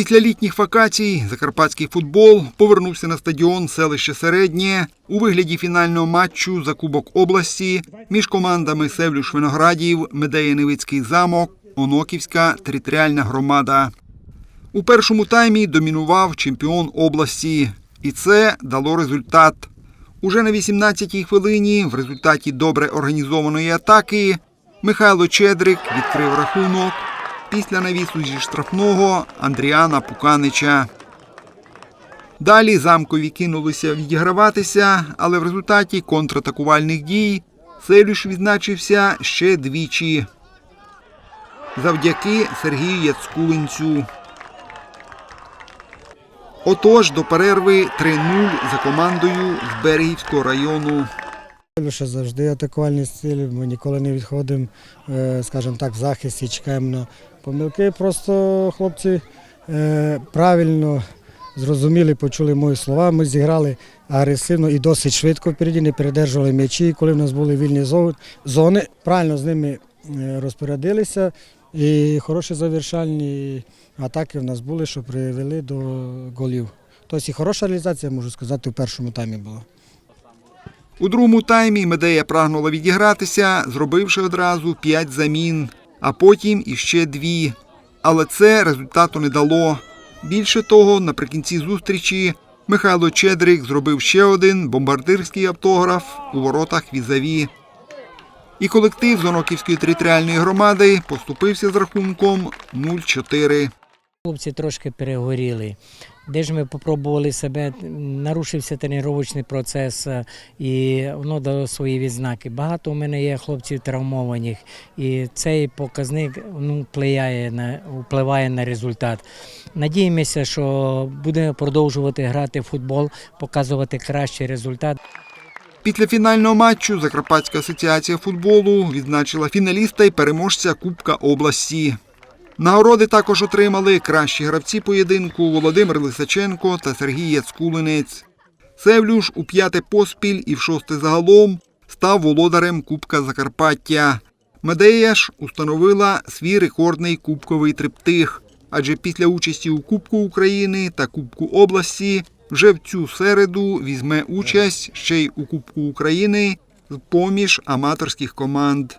Після літніх вакацій закарпатський футбол повернувся на стадіон селище Середнє у вигляді фінального матчу за Кубок області між командами Севлюш Виноградів, Медея Невицький замок, Оноківська територіальна громада. У першому таймі домінував чемпіон області, і це дало результат. Уже на 18-й хвилині в результаті добре організованої атаки Михайло Чедрик відкрив рахунок після навісу зі штрафного Андріана Пуканича. Далі замкові кинулися відіграватися, але в результаті контратакувальних дій Селюш відзначився ще двічі. Завдяки Сергію Яцкулинцю. Отож, до перерви 3-0 за командою з Берегівського району. Лише завжди атакувальний стиль, ми ніколи не відходимо, е, скажімо так, в захисті, чекаємо на помилки. Просто хлопці е, правильно зрозуміли, почули мої слова. Ми зіграли агресивно і досить швидко впереді, не передержували м'ячі. Коли в нас були вільні зони, правильно з ними е, розпорядилися. І хороші завершальні атаки в нас були, що привели до голів. Тобто і хороша реалізація, можу сказати, в першому таймі була. У другому таймі Медея прагнула відігратися, зробивши одразу п'ять замін, а потім іще дві. Але це результату не дало. Більше того, наприкінці зустрічі Михайло Чедрик зробив ще один бомбардирський автограф у воротах візаві. І колектив Зоноківської територіальної громади поступився з рахунком 0-4. Хлопці трошки перегоріли. Де ж ми спробували себе, нарушився тренувальний процес е, і воно дало свої відзнаки. Багато у мене є хлопців травмованих, і цей показник ну, впливає на, впливає на результат. Надіємося, що будемо продовжувати грати в футбол, показувати кращий результат. Після фінального матчу Закарпатська асоціація футболу відзначила фіналіста і переможця Кубка області. Нагороди також отримали кращі гравці поєдинку Володимир Лисаченко та Сергій Яцкулинець. Севлюш у п'яте поспіль і в шосте загалом став володарем Кубка Закарпаття. Медея ж установила свій рекордний кубковий триптих, адже після участі у Кубку України та Кубку області вже в цю середу візьме участь ще й у Кубку України з поміж аматорських команд.